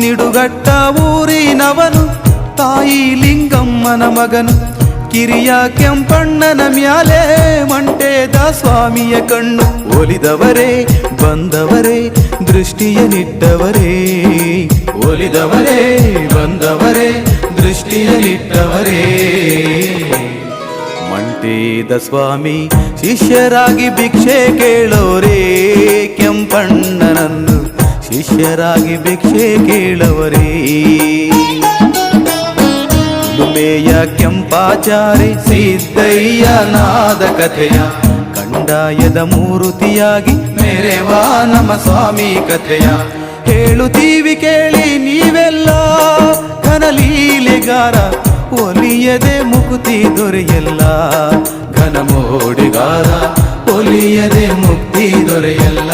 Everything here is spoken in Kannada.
ನಿಡುಗಟ್ಟ ಊರಿನವನು ತಾಯಿ ಲಿಂಗಮ್ಮನ ಮಗನು, ಕಿರಿಯ ಕೆಂಪಣ್ಣನ ಮ್ಯಾಲೆ ಮಂಟೇದ ಸ್ವಾಮಿಯ ಕಣ್ಣು. ಒಲಿದವರೇ, ಬಂದವರೇ, ದೃಷ್ಟಿಯ ನಿಟ್ಟವರೇ. ಒಲಿದವರೇ, ಬಂದವರೇ, ದೃಷ್ಟಿಯ ನಿಟ್ಟವರೇ. ಮಂಟೇದ ಸ್ವಾಮಿ, ಶಿಷ್ಯರಾಗಿ ಭಿಕ್ಷೆ ಕೇಳೋರೇ ಕೆಂಪಣ್ಣನನ್ನು ಶಿಷ್ಯರಾಗಿ ಭಿಕ್ಷೆ ಕೇಳವರೇ. ದುಮೆಯ ಕೆಂಪಾಚಾರಿ ಸಿದ್ದಯ್ಯ ನಾದ ಕಥೆಯ ಕಂಡಾಯದ ಮೂರುತಿಯಾಗಿ ಮೇರೆವಾ ನಮ್ಮ ಸ್ವಾಮಿ ಕಥೆಯ. ಹೇಳುತ್ತೀವಿ ಕೇಳಿ ನೀವೆಲ್ಲ ಘನಲೀಲೆಗಾರ ಒಲಿಯದೆ ಮುಕ್ತಿ ದೊರೆಯಲ್ಲ. ಘನ ಮೋಡಿಗಾರ ಒಲಿಯದೆ ಮುಕ್ತಿ ದೊರೆಯಲ್ಲ.